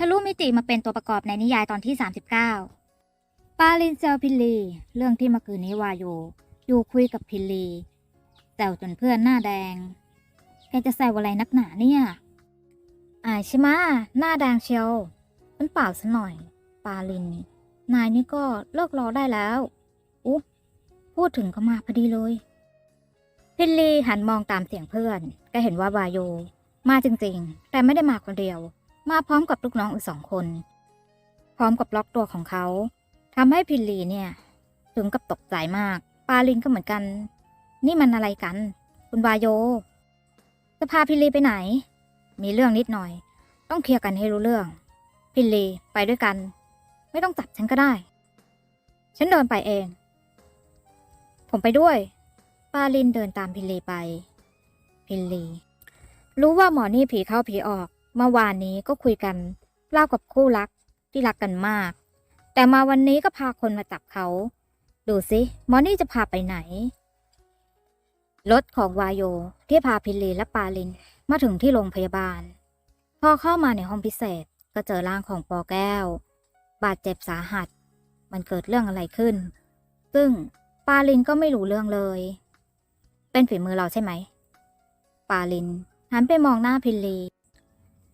ทะลุมิติมาเป็นตัวประกอบในนิยายตอนที่ 39 ปาลินเซลพิลลี เรื่องที่มื่อคืนนี้วาโยอยู่คุยกับพิลลีแซวจนเพื่อนหน้าแดง แกจะแซวอะไรนักหนาเนี่ยอายใช่ไหมหน้าแดงเชียวมันเปล่าซะหน่อย ปาลิน นายนี่ก็เลิกรอได้แล้วอุ๊พูดถึงก็มาพอดีเลยพิลลีหันมองตามเสียงเพื่อน ก็เห็นว่าวาโย มาจริงๆ แต่ไม่ได้มาคนเดียว มาพร้อมกับลูกน้องอีกสองคน พร้อมกับล็อกตัวของเขาทำให้พิลลีเนี่ยถึงกับตกใจมาก ปาลินก็เหมือนกัน นี่มันอะไรกัน คุณวาโย จะพาพิลลีไปไหน มีเรื่องนิดหน่อย ต้องเคลียร์กันให้รู้เรื่อง พิลลีไปด้วยกัน ไม่ต้องจับฉันก็ได้ ฉันเดินไปเอง ผมไปด้วย ปาลินเดินตามพิลลีไป พิลลี รู้ว่าหมอนี่ผีเข้าผีออก เมื่อวานนี้ก็คุยกันเล่ากับคู่รักที่รักกันมาก แต่มาวันนี้ก็พาคนมาจับเขา ดูสิมอนี่จะพาไปไหน รถของวายโยที่พาพิลลีและปาลินมาถึงที่โรงพยาบาล พอเข้ามาในห้องพิเศษก็เจอร่างของปอแก้ว บาดเจ็บสาหัส มันเกิดเรื่องอะไรขึ้น ซึ่งปาลินก็ไม่รู้เรื่องเลย เป็นฝีมือเราใช่ไหม ปาลินหันไปมองหน้าพิลี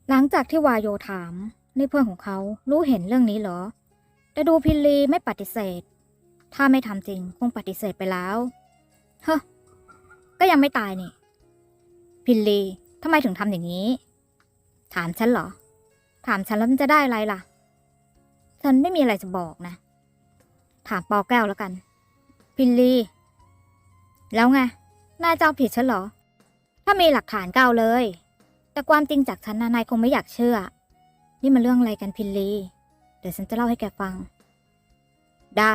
หลังจากที่วายโยถาม นี่เพื่อนของเขารู้เห็นเรื่องนี้เหรอ แต่ดูพิลลีไม่ปฏิเสธ ถ้าไม่ทำจริงคงปฏิเสธไปแล้ว เฮ้อก็ยังไม่ตายนี่ พิลลีทำไมถึงทำอย่างนี้ ถามฉันเหรอ ถามฉันแล้วมันจะได้อะไรล่ะ ฉันไม่มีอะไรจะบอกนะ ถามปอแก้วแล้วกัน พิลลี แล้วไงนายจะเอาผิดฉันเหรอ ถ้ามีหลักฐานก้าวเลย แต่ความจริงจากฉันนะนายคงไม่อยากเชื่อ นี่มันเรื่องอะไรกันพิลลี เดี๋ยวฉันจะเล่าให้แกฟัง ได้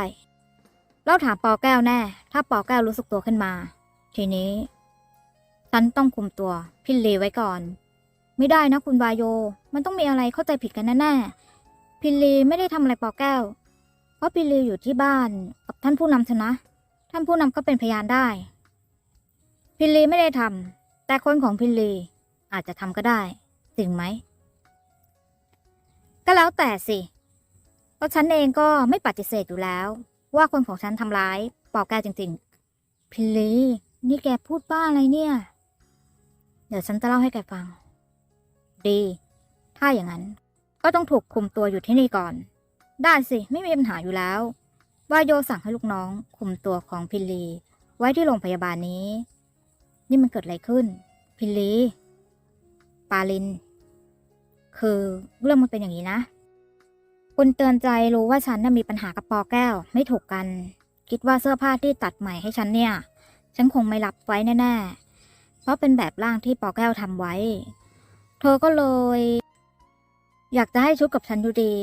เราถามปอแก้วแน่ ถ้าปอแก้วรู้สึกตัวขึ้นมา ทีนี้ ฉันต้องคุมตัวพิลลีไว้ก่อน ไม่ได้นะคุณวายโย มันต้องมีอะไรเข้าใจผิดกันแน่ๆพิลลีไม่ได้ทำอะไรปอแก้ว เพราะพิลลีอยู่ที่บ้านกับท่านผู้นำชนะ ท่านผู้นำก็เป็นพยานได้ พิลลีไม่ได้ทำแต่คนของพิลลี อาจจะทำก็ได้จริงไหม ก็แล้วแต่สิเพราะฉันเองก็ไม่ปฏิเสธอยู่แล้ว ว่าคนของฉันทำร้ายปอแกจริงๆ พิลีนี่แกพูดบ้าอะไรเนี่ย เดี๋ยวฉันจะเล่าให้แกฟัง ดี ถ้าอย่างนั้น ก็ต้องถูกคุมตัวอยู่ที่นี่ก่อน ได้สิ ไม่มีปัญหาอยู่แล้ววายโยสั่งให้ลูกน้อง คุมตัวของพิลีไว้ที่โรงพยาบาลนี้ นี่มันเกิดอะไรขึ้น พิลี ปาลิน คือเรื่องมันเป็นอย่างนี้นะ คุณเตือนใจรู้ว่าฉันน่ะมีปัญหากับปอแก้ว ไม่ถูกกัน คิดว่าเสื้อผ้าที่ตัดใหม่ให้ฉันเนี่ย ฉันคงไม่รับไว้แน่ๆ เพราะเป็นแบบร่างที่ปอแก้วทำไว้ เธอก็เลย อยากจะให้ชุดกับฉันอยู่ดี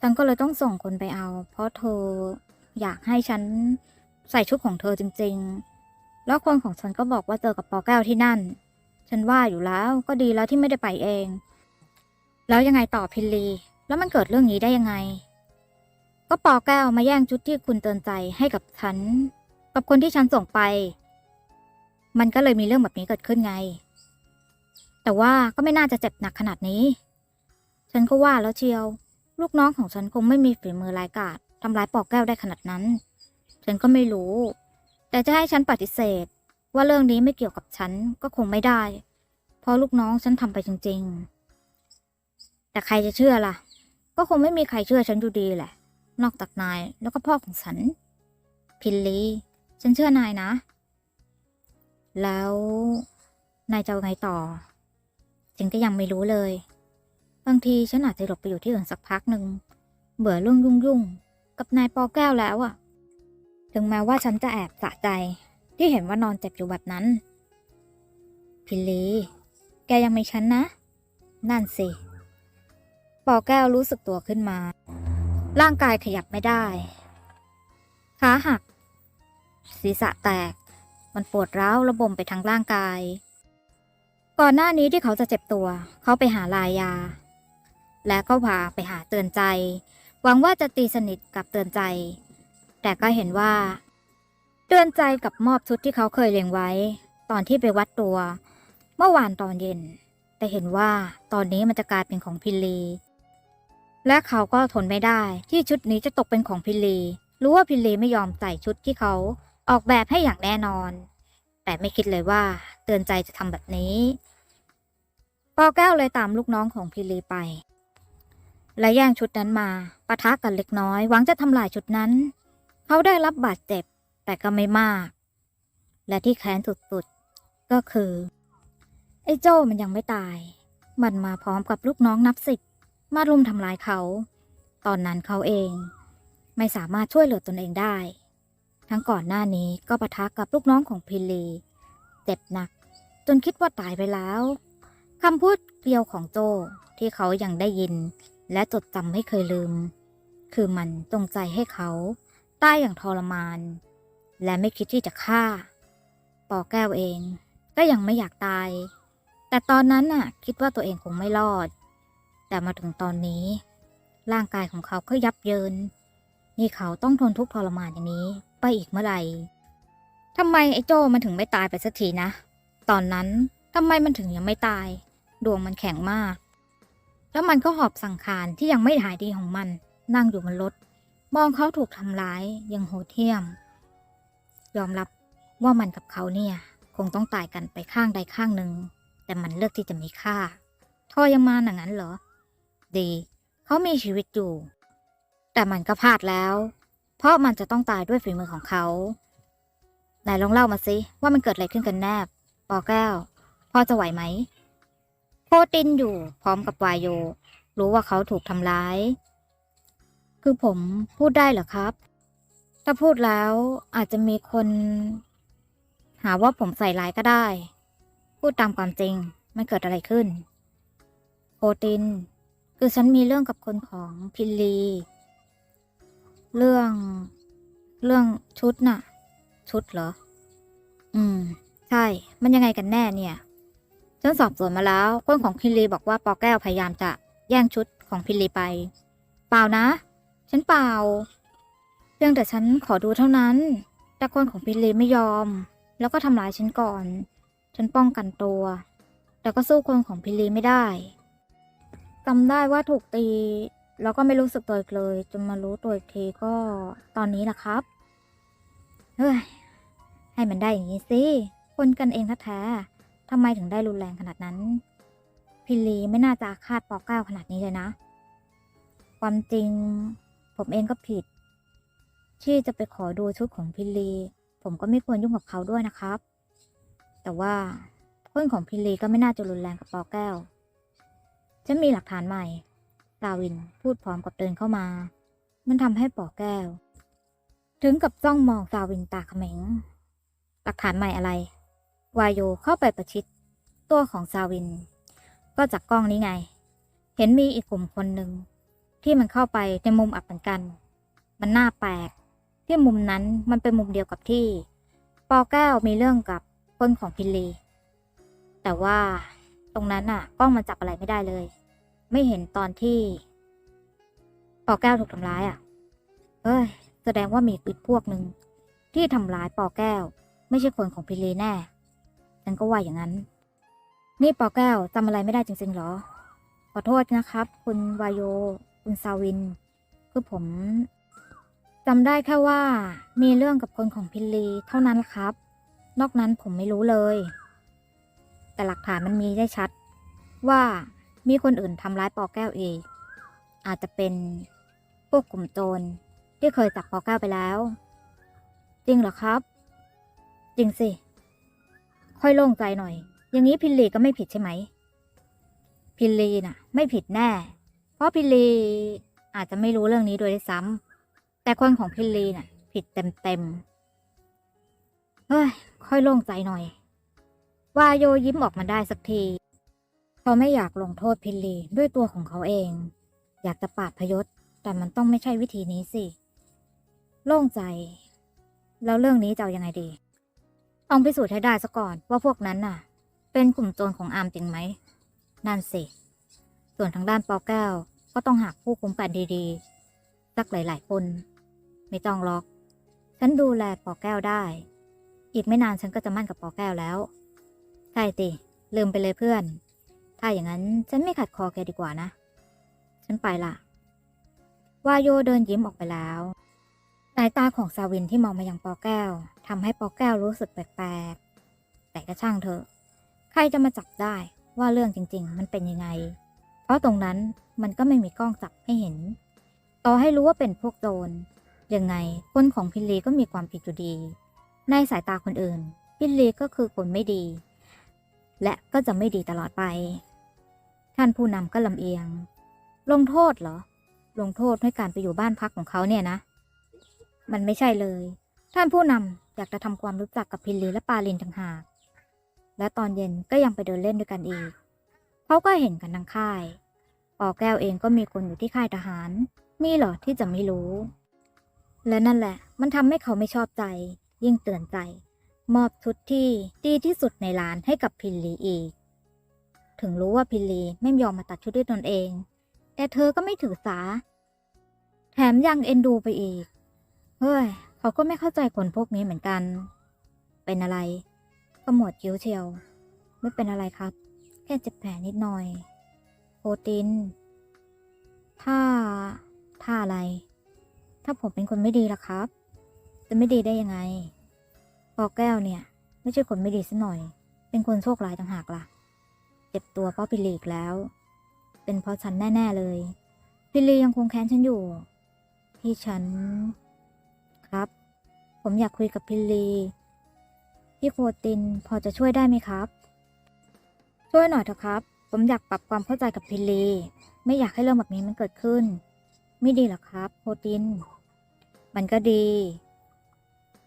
ฉันก็เลยต้องส่งคนไปเอา เพราะเธออยากให้ฉันใส่ชุดของเธอจริง ๆ แล้วคนของฉันก็บอกว่าเจอกับปอแก้วที่นั่น ฉันว่าอยู่แล้วก็ดีแล้วที่ไม่ได้ไปเอง แล้วยังไงต่อพิลลี แล้วมันเกิดเรื่องนี้ได้ยังไง ก็ปอแก้วมาแย่งชุดที่คุณเตือนใจให้กับฉัน กับคนที่ฉันส่งไป มันก็เลยมีเรื่องแบบนี้เกิดขึ้นไง แต่ว่าก็ไม่น่าจะเจ็บหนักขนาดนี้ ฉันก็ว่าแล้วเชียว ลูกน้องของฉันคงไม่มีฝีมือรายกาจทำร้ายปอแก้วได้ขนาดนั้น ฉันก็ไม่รู้ แต่จะให้ฉันปฏิเสธ ว่าเรื่องนี้ไม่เกี่ยวกับฉันก็คงไม่ได้ เพราะลูกน้องฉันทำไปจริง ๆ แต่ใครจะเชื่อล่ะ ก็คงไม่มีใครเชื่อฉันอยู่ดีแหละ นอกจากนายแล้วก็พ่อของฉัน พิลลีฉันเชื่อนายนะ แล้วนายจะไงต่อ ฉันก็ยังไม่รู้เลย บางทีฉันอาจจะหลบไปอยู่ที่อื่นสักพักหนึ่ง เบื่อเรื่องยุ่งๆ กับนายปอแก้วแล้วอะถึงแม้ว่าฉันจะแอบสะใจ ที่เห็นว่านอนเจ็บอยู่แบบนั้น พิลลี แกยังมีฉันนะ นั่นสิปอแก้วรู้สึกตัวขึ้นมา ร่างกายขยับไม่ได้ ขาหัก ศีรษะแตก มันปวดร้าวระบมไปทั้งร่างกาย ก่อนหน้านี้ที่เขาจะเจ็บตัว เขาไปหาลายา และก็พาไปหาเตือนใจ หวังว่าจะตีสนิทกับเตือนใจ แต่ก็เห็นว่า เตือนใจกับมอบชุดที่เขาเคยเลี้ยงไว้ ตอนที่ไปวัดตัว เมื่อวานตอนเย็น แต่เห็นว่าตอนนี้มันจะกลายเป็นของพิลี และเขาก็ทนไม่ได้ที่ชุดนี้จะตกเป็นของพิลี รู้ว่าพิลีไม่ยอมใส่ชุดที่เขาออกแบบให้อย่างแน่นอน แต่ไม่คิดเลยว่าเตือนใจจะทำแบบนี้ปอแก้วเลยตามลูกน้องของพิลลีไป และแย่งชุดนั้นมาปะทะกันเล็กน้อย หวังจะทำลายชุดนั้น เขาได้รับบาดเจ็บ แต่ก็ไม่มาก และที่แค้นสุดๆ ก็คือ ไอ้โจ้มันยังไม่ตาย มันมาพร้อมกับลูกน้องนับสิบ มารุมทำลายเขา ตอนนั้นเขาเอง ไม่สามารถช่วยเหลือตนเองได้ ทั้งก่อนหน้านี้ก็ปะทะกับลูกน้องของพิลีเจ็บหนัก จนคิดว่าตายไปแล้วคำพูดเดียวของโจที่เขายังได้ยิน และจดจำไม่เคยลืม คือมันจงใจให้เขาตายอย่างทรมาน และไม่คิดที่จะฆ่า ปอแก้วเองก็ยังไม่อยากตาย แต่ตอนนั้นน่ะ คิดว่าตัวเองคงไม่รอด แต่มาถึงตอนนี้ ร่างกายของเขาก็ยับเยิน นี่เขาต้องทนทุกข์ทรมานอย่างนี้ไปอีกเมื่อไหร่ทำไมไอ้โจมันถึงไม่ตายไปสักทีนะ ตอนนั้นทำไมมันถึงยังไม่ตาย ดวงมันแข็งมาก แล้วมันก็หอบสังขารที่ยังไม่หายดีของมัน นั่งอยู่บนรถ มองเขาถูกทำร้ายยังโหดเหี้ยม ยอมรับว่ามันกับเขาเนี่ย คงต้องตายกันไปข้างใดข้างหนึ่ง แต่มันเลือกที่จะมีค่าทอยังมาหนังนั้นเหรอ ดี เขามีชีวิตอยู่ แต่มันก็พลาดแล้ว เพราะมันจะต้องตายด้วยฝีมือของเขาไหนลองเล่ามาสิว่ามันเกิดอะไรขึ้นกันแน่ปอแก้ว พ่อจะไหวไหมโคตินอยู่พร้อมกับวายโย รู้ว่าเขาถูกทำร้าย คือผมพูดได้เหรอครับ ถ้าพูดแล้วอาจจะมีคน หาว่าผมใส่ร้ายก็ได้ พูดตามความจริงมันเกิดอะไรขึ้น โคติน คือฉันมีเรื่องกับคนของพิลลี เรื่อง เรื่องชุดน่ะ ชุดเหรอ อืม ใช่ มันยังไงกันแน่เนี่ย ฉันสอบสวนมาแล้ว คนของพิลลีบอกว่าปอแก้วพยายามจะแย่งชุดของพิลลีไป เปล่านะ ฉันเปล่า เพียงแต่ฉันขอดูเท่านั้น แต่คนของพิลลีไม่ยอม แล้วก็ทำร้ายฉันก่อน ฉันป้องกันตัว แต่ก็สู้คนของพิลลีไม่ได้จำได้ว่าถูกตี แล้วก็ไม่รู้สึกตัวอีกเลย จนมารู้ตัวอีกทีก็ตอนนี้แหละครับ เฮ้ย ให้มันได้อย่างนี้สิ คนกันเองแท้ๆทำไมถึงได้รุนแรงขนาดนั้น พิลลีไม่น่าจะอาฆาตปอก้าขนาดนี้เลยนะ ความจริง ผมเองก็ผิด ที่จะไปขอดูชุดของพิลี ผมก็ไม่ควรยุ่งกับเขาด้วยนะครับ แต่ว่าคนของพิลีก็ไม่น่าจะรุนแรงกับปอแก้ว ฉันมีหลักฐานใหม่ดาวินพูดพร้อมกับเดินเข้ามา มันทำให้ปอแก้ว ถึงกับจ้องมองดาวินตาเขม็ง หลักฐานใหม่อะไร วายโยเข้าไปประชิดตัวของซาวิน ก็จากกล้องนี้ไง เห็นมีอีกกลุ่มคนหนึ่งที่มันเข้าไปในมุมอับเหมือนกัน มันน่าแปลก ที่มุมนั้นมันเป็นมุมเดียวกับที่ปอแก้วมีเรื่องกับคนของพิลลีแต่ว่าตรงนั้นน่ะกล้องมันจับอะไรไม่ได้เลย ไม่เห็นตอนที่ปอแก้วถูกทำร้ายอะเอ้ยแสดงว่ามีอีกพวกหนึ่งที่ทำร้ายปอแก้ว ไม่ใช่คนของพิลลีแน่ฉันก็ว่าอย่างนั้น นี่ปอแก้วจำอะไรไม่ได้จริงๆหรอ ขอโทษนะครับ คุณวายโย คุณซาวิน คือผม จำได้แค่ว่ามีเรื่องกับคนของพิลลีเท่านั้นครับ นอกนั้นผมไม่รู้เลย แต่หลักฐานมันมีได้ชัด ว่ามีคนอื่นทำร้ายปอแก้วเองอาจจะเป็นพวกกลุ่มโจรที่เคยจับปอแก้วไปแล้ว จริงเหรอครับ จริงสิ ค่อยโล่งใจหน่อย อย่างนี้พิลลีก็ไม่ผิดใช่ไหม พิลลีน่ะ ไม่ผิดแน่ เพราะพิลลีอาจจะไม่รู้เรื่องนี้โดยซ้ำ แต่คนของพิลลีน่ะ ผิดเต็มเต็มๆเฮ้ย ค่อยโล่งใจหน่อย วาโยยิ้มออกมาได้สักที เขาไม่อยากลงโทษพิลลีด้วยตัวของเขาเอง อยากจะปราบพยศ แต่มันต้องไม่ใช่วิธีนี้สิ โล่งใจ แล้วเรื่องนี้จะเอายังไงดีต้องพิสูจน์ให้ได้ซะก่อนว่าพวกนั้นน่ะ เป็นกลุ่มโจรของอาร์มจริงไหม นั่นสิ ส่วนทางด้านปอแก้วก็ต้องหาผู้คุ้มกันดีๆ สักหลายๆคน ไม่ต้องหรอก ฉันดูแลปอแก้วได้ อีกไม่นานฉันก็จะมั่นกับปอแก้วแล้ว ใช่ติ ลืมไปเลยเพื่อน ถ้าอย่างนั้นฉันไม่ขัดคอแกดีกว่านะ ฉันไปละวาโยเดินยิ้มออกไปแล้วสายตาของซาวินที่มองมายังปอแก้วทำให้ปอแก้วรู้สึกแปลกๆ แต่ก็ช่างเถอะ ใครจะมาจับได้ว่าเรื่องจริง ๆ มันเป็นยังไง เพราะตรงนั้นมันก็ไม่มีกล้องจับให้เห็น ต่อให้รู้ว่าเป็นพวกโจร ยังไงคนของพิลลีก็มีความผิดอยู่ดี ในสายตาคนอื่น พิลลีก็คือคนไม่ดี และก็จะไม่ดีตลอดไป ท่านผู้นำก็ลำเอียง ลงโทษเหรอ ลงโทษให้การไปอยู่บ้านพักของเขาเนี่ยนะ มันไม่ใช่เลย ท่านผู้นำอยากจะทำความรู้จักกับพิลลีและปาลินต่างหากและตอนเย็นก็ยังไปเดินเล่นด้วยกันอีก เขาก็เห็นกันทั้งค่าย ปอแก้วเองก็มีคนอยู่ที่ค่ายทหาร มีเหรอที่จะไม่รู้ และนั่นแหละ มันทำให้เขาไม่ชอบใจ ยิ่งเตือนใจ มอบชุดที่ดีที่สุดในร้านให้กับพิลลีอีก ถึงรู้ว่าพิลลีไม่ยอมมาตัดชุดด้วยตนเอง แต่เธอก็ไม่ถือสา แถมยังเอ็นดูไปอีก เฮ้ย เขาก็ไม่เข้าใจคนพวกนี้เหมือนกัน เป็นอะไรก็หมดคิ้วเชียว ไม่เป็นอะไรครับ แค่เจ็บแผลนิดหน่อย โปรตีนถ้า ถ้าอะไร ถ้าผมเป็นคนไม่ดีล่ะครับ จะไม่ดีได้ยังไง ปอแก้วเนี่ย ไม่ใช่คนไม่ดีสัหน่อย เป็นคนโชคร้ายต่างหากล่ะ เจ็บตัวเพราะพิลีอีกแล้ว เป็นเพราะฉันแน่ ๆเลยพิลียังคงแค้นฉันอยู่ ที่ฉัน ครับ ผมอยากคุยกับพิลีพี่โคตินพอจะช่วยได้ไหมครับ ช่วยหน่อยเถอะครับ ผมอยากปรับความเข้าใจกับพิลี ไม่อยากให้เรื่องแบบนี้มันเกิดขึ้น ไม่ดีหรอครับ โคติน มันก็ดี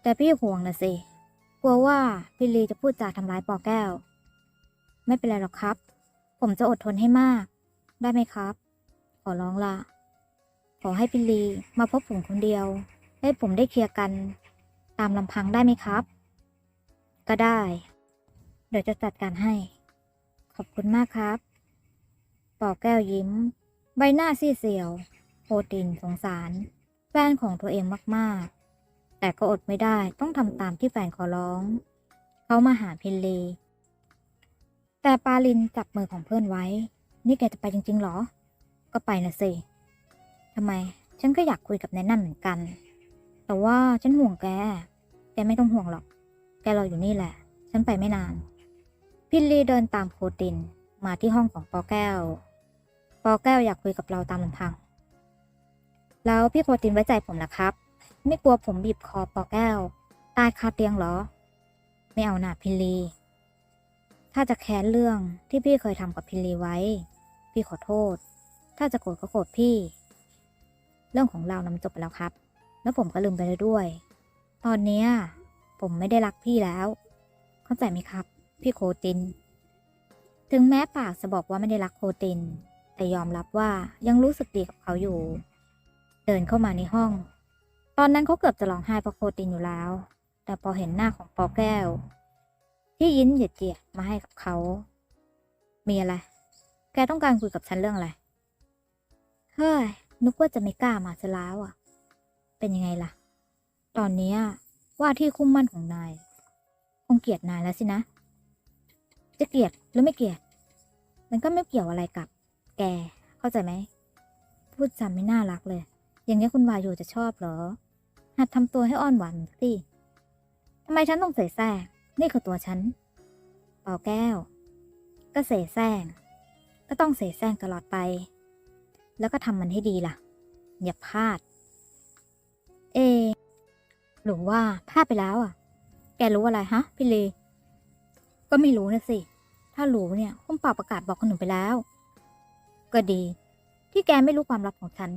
แต่พี่ห่วงนะสิ กลัวว่าพิลีจะพูดจาทำร้ายปอแก้ว ไม่เป็นไรหรอกครับ ผมจะอดทนให้มาก ได้ไหมครับ ขอร้องละขอให้พิลีมาพบผมคนเดียว ให้ผมได้เคลียร์กัน ตามลำพังได้ไหมครับ ก็ได้ เดี๋ยวจะจัดการให้ ขอบคุณมากครับปอแก้วยิ้ม ใบหน้าซีเซียว โปรตินสงสาร แฟนของตัวเองมากๆ แต่ก็อดไม่ได้ต้องทำตามที่แฟนขอร้อง เขามาหาพินลีแต่ปาลินจับมือของเพื่อนไว้ นี่แกจะไปจริง ๆ หรอ ก็ไปนะสิทำไม ฉันก็อยากคุยกับแนนนั่นเหมือนกัน แต่ว่าฉันห่วงแก แกไม่ต้องห่วงหรอก แกรออยู่นี่แหละ ฉันไปไม่นาน พินลีเดินตามโคตินมาที่ห้องของปอแก้ว ปอแก้วอยากคุยกับเราตามลำพัง แล้วพี่โคตินไว้ใจผมนะครับ ไม่กลัวผมบีบคอปอแก้ว ตายคาเตียงเหรอ ไม่เอาหนาพินลี ถ้าจะแค้นเรื่องที่พี่เคยทำกับพินลีไว้ พี่ขอโทษ ถ้าจะโกรธก็โกรธพี่ เรื่องของเรานำจบไปแล้วครับ แล้วผมก็ลืมไปแล้วด้วย ตอนเนี้ผมไม่ได้รักพี่แล้ว เข้าใจไหมครับ พี่โคติน ถึงแม้ปากจะบอกว่าไม่ได้รักโคติน แต่ยอมรับว่ายังรู้สึกดีกับเขาอยู่ ดินเข้ามาในห้อง ตอนนั้นเขาเกือบจะร้องไห้เพราะโคตินอยู่แล้ว แต่พอเห็นหน้าของปอแก้ว ที่ยิ้มเหยียดเจียดมาให้กับเขา มีอะไร แกต้องการคุยกับฉันเรื่องอะไร เฮ้ย นึกว่าจะไม่กล้ามาซะแล้วอะ เป็นยังไงล่ะ ตอนนี้ว่าที่คุ้มมั่นของนาย คงเกลียดนายแล้วสินะ จะเกลียดหรือไม่เกลียด มันก็ไม่เกี่ยวอะไรกับ แก เข้าใจไหม พูดจำไม่น่ารักเลย อย่างนี้คุณวาโยจะชอบเหรอ หัดทำตัวให้อ่อนหวานสิทำไมฉันต้องเสแสร้งนี่คือตัวฉัน เป่าแก้ว ก็เสแสร้งก็ต้องเสแสร้งตลอดไป แล้วก็ทำมันให้ดีล่ะ อย่าพลาด เอ หรือว่าพลาดไปแล้วอะ แกรู้อะไรฮะ พี่เล ก็ไม่รู้นะสิ ถ้ารู้เนี่ยคงเป่าประกาศบอกคนหนูไปแล้ว ก็ดี ที่แกไม่รู้ความลับของฉัน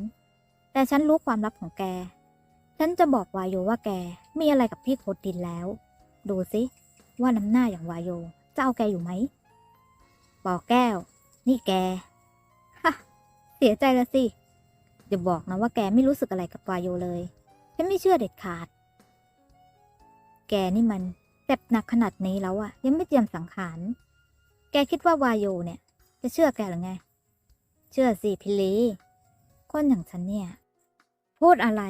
แต่ฉันรู้ความลับของแก ฉันจะบอกวายโยว่าแกมีอะไรกับพี่โคตินแล้ว ดูสิว่าน้ำหน้าอย่างวายโยจะเอาแกอยู่ไหมบอกแก้ว นี่แกฮะเสียใจละสิอย่าบอกนะว่าแกไม่รู้สึกอะไรกับวายโยเลย ฉันไม่เชื่อเด็ดขาด แกนี่มันเจ็บหนักขนาดนี้แล้วอะยังไม่เตรียมสังขาร แกคิดว่าวายโยเนี่ย จะเชื่อแกหรือไง เชื่อสิพิลีคนอย่างฉันเนี่ย พูดอะไร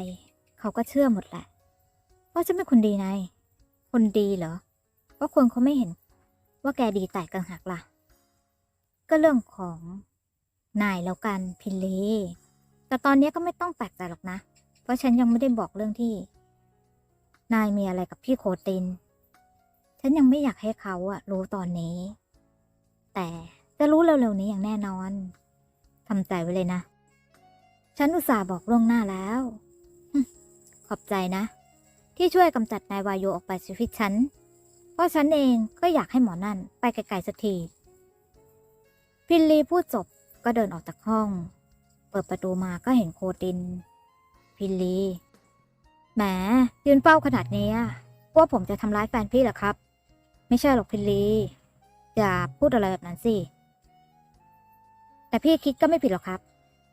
เขาก็เชื่อหมดแหละว่าฉันเป็นคนดีไงคนดีเหรอก็คนเขาไม่เห็น ว่าแกดีแต่กังหักล่ะ ก็เรื่องของนายแล้วกันพิลีแต่แต่ตอนนี้ก็ไม่ต้องแปลกใจหรอกนะ เพราะฉันยังไม่ได้บอกเรื่องที่ นายมีอะไรกับพี่โคติน ฉันยังไม่อยากให้เขาอะรู้ตอนนี้ แต่จะรู้เร็วๆนี้อย่างแน่นอนทำใจไว้เลยนะ ฉันอุตส่าห์บอกล่วงหน้าแล้ว ขอบใจนะ ที่ช่วยกำจัดนายวายโยออกไปชีวิตฉัน เพราะฉันเองก็อยากให้หมอนั่นไปไกลๆสักที พินลีพูดจบก็เดินออกจากห้อง เปิดประตูมาก็เห็นโคติน พินลีแหมยืนเฝ้าขนาดนี้ว่าผมจะทำร้ายแฟนพี่เหรอครับ ไม่ใช่หรอกพินลี อย่าพูดอะไรแบบนั้นสิ แต่พี่คิดก็ไม่ผิดหรอกครับ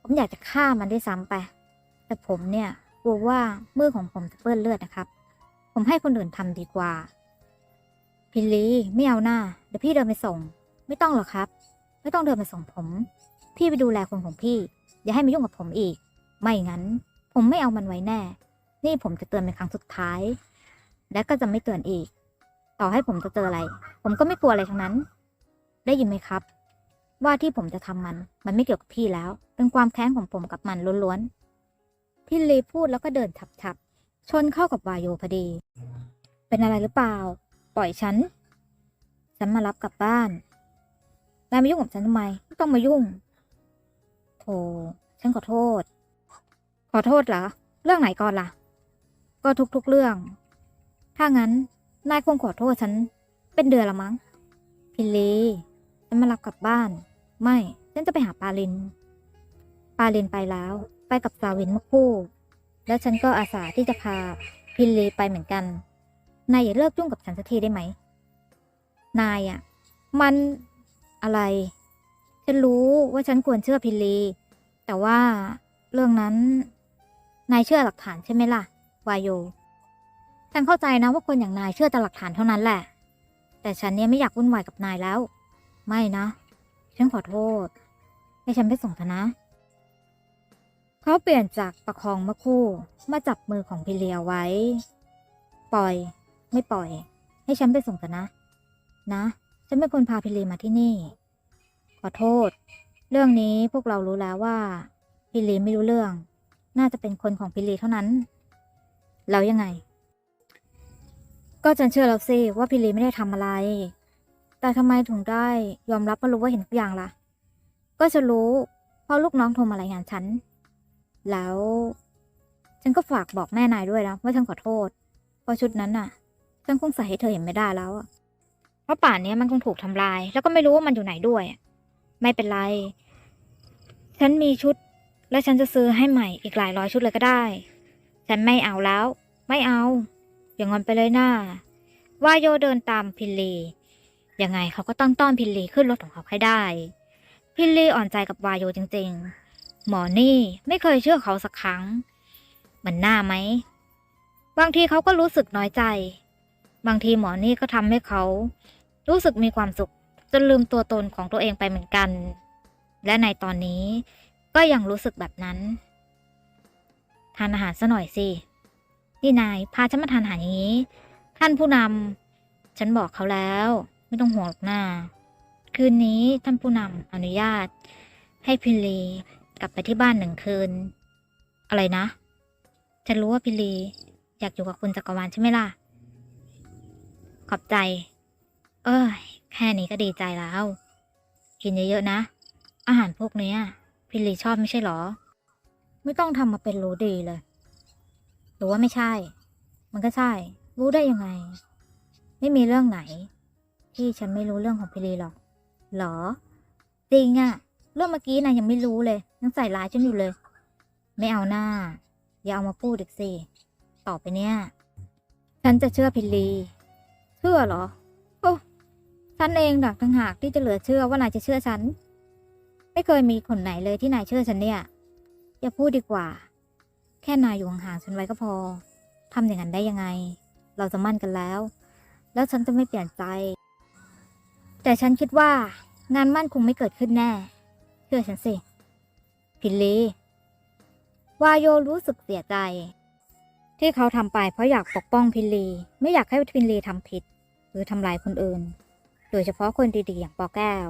ผมอยากจะฆ่ามันด้วยซ้ำไป แต่ผมเนี่ยกลัวว่ามือของผมจะเปื้อนเลือดนะครับ ผมให้คนอื่นทำดีกว่าพินลีไม่เอาหน้า เดี๋ยวพี่เดินไปส่ง ไม่ต้องหรอกครับ ไม่ต้องเดินไปส่งผม พี่ไปดูแลคนของพี่ อย่าให้มายุ่งกับผมอีก ไม่งั้น ผมไม่เอามันไว้แน่ นี่ผมจะเตือนเป็นครั้งสุดท้าย และก็จะไม่เตือนอีก ต่อให้ผมจะเจออะไร ผมก็ไม่กลัวอะไรทั้งนั้น ได้ยินไหมครับ ว่าที่ผมจะทำมัน มันไม่เกี่ยวกับพี่แล้ว เป็นความแค้นของผมกับมันล้วนๆพี่ลีพูดแล้วก็เดินฉับๆชนเข้ากับวายโยพอดี เป็นอะไรหรือเปล่า ปล่อยฉัน ฉันมารับกลับบ้านนายมายุ่งกับฉันทำไมไม่ต้องมายุ่งโธ่ฉันขอโทษ ขอโทษเหรอ เรื่องไหนก่อนล่ะ ก็ทุกๆเรื่อง ถ้างั้น นายคงขอโทษฉัน เป็นเดือนละมั้ง พิลลีฉันมารับกลับบ้าน ไม่ ฉันจะไปหาปาลินปาลินไปแล้ว ไปกับสาวินเมื่อคู่ แล้วฉันก็อาสาที่จะพาพิลลีไปเหมือนกัน นายอย่าเลิกยุ่งกับฉันสักทีได้ไหม นายอะมันอะไร ฉันรู้ว่าฉันควรเชื่อพิลลีแต่ว่าเรื่องนั้น นายเชื่อหลักฐานใช่ไหมล่ะ วายโย ฉันเข้าใจนะว่าคนอย่างนายเชื่อแต่หลักฐานเท่านั้นแหละ แต่ฉันเนี่ยไม่อยากวุ่นวายกับนายแล้ว ไม่นะ ฉันขอโทษ ให้ฉันไปส่งเถอะนะ เขาเปลี่ยนจากประคองมื่อคู่มาจับมือของพิเลียไว้ ปล่อย ไม่ปล่อย ให้ฉันไปส่งเถอะนะ นะ ฉันเป็นคนพาพิเลียมาที่นี่ ขอโทษ เรื่องนี้พวกเรารู้แล้วว่าพิเลียไม่รู้เรื่อง น่าจะเป็นคนของพิเลียเท่านั้น แล้วยังไง ก็ฉันเชื่อแล้วสิว่าพิเลียไม่ได้ทำอะไร แต่ทำไมถึงได้ยอมรับว่ารู้ว่าเห็นทุกอย่างล่ะ ก็จะรู้ เพราะลูกน้องโทรมารายงานฉัน แล้ว ฉันก็ฝากบอกแม่นายด้วยนะว่าฉันขอโทษ เพราะชุดนั้นน่ะ ฉันคงใส่ให้เธอเห็นไม่ได้แล้วอะเพราะป่านนี้มันคงถูกทำลาย แล้วก็ไม่รู้ว่ามันอยู่ไหนด้วยอะไม่เป็นไร ฉันมีชุด และฉันจะซื้อให้ใหม่อีกหลายร้อยชุดเลยก็ได้ ฉันไม่เอาแล้ว ไม่เอา อย่างงอนไปเลยหน้าว่าโยเดินตามพิลลี ยังไงเขาก็ต้องต้อนพิลลีขึ้นรถของเขาให้ได้ พิลลีอ่อนใจกับวาโยจริง ๆ หมอนี่ไม่เคยเชื่อเขาสักครั้ง มันน่าไหม บางทีเขาก็รู้สึกน้อยใจ บางทีหมอนี่ก็ทำให้เขา รู้สึกมีความสุขจนลืมตัวตนของตัวเองไปเหมือนกัน และในตอนนี้ก็ยังรู้สึกแบบนั้น ทานอาหารซะหน่อยสิ นี่นายพาฉันมาทานอาหารอย่างนี้ ท่านผู้นำฉันบอกเขาแล้ว ไม่ต้องห่วงหรอกหน้า คืนนี้ท่านผู้นำอนุญาต ให้พิลีกลับไปที่บ้านหนึ่งคืน อะไรนะ ฉันรู้ว่าพิลีอยากอยู่กับคุณจักรวาลใช่ไหมล่ะ ขอบใจ เอ้ย แค่นี้ก็ดีใจแล้ว กินเยอะๆนะ อาหารพวกนี้พิลีชอบไม่ใช่หรอ ไม่ต้องทำมาเป็นรู้ดีเลย หรือว่าไม่ใช่ มันก็ใช่ รู้ได้ยังไง ไม่มีเรื่องไหน ที่ฉันไม่รู้เรื่องของพิลีหรอก หรอ จริงอะเรื่องเมื่อกี้นายยังไม่รู้เลย ยังใส่ร้ายฉันอยู่เลย ไม่เอาหน้า อย่าเอามาพูดอีกสิ ต่อไปเนี่ย ฉันจะเชื่อพิลีเชื่อเหรอ โอ้ฉันเองดักต่างหากที่จะเหลือเชื่อว่านายจะเชื่อฉัน ไม่เคยมีคนไหนเลยที่นายเชื่อฉันเนี่ย อย่าพูดดีกว่า แค่นายอยู่ห่างๆฉันไว้ก็พอทำอย่างนั้นได้ยังไง เราจะมั่นกันแล้ว แล้วฉันจะไม่เปลี่ยนใจ แต่ฉันคิดว่างานมั่นคงไม่เกิดขึ้นแน่ เชื่อฉันสิพิลลีวายโยรู้สึกเสียใจ ที่เขาทำไปเพราะอยากปกป้องพิลลี ไม่อยากให้พินลีทำผิด หรือทำลายคนอื่น โดยเฉพาะคนดีๆอย่างปอแก้ว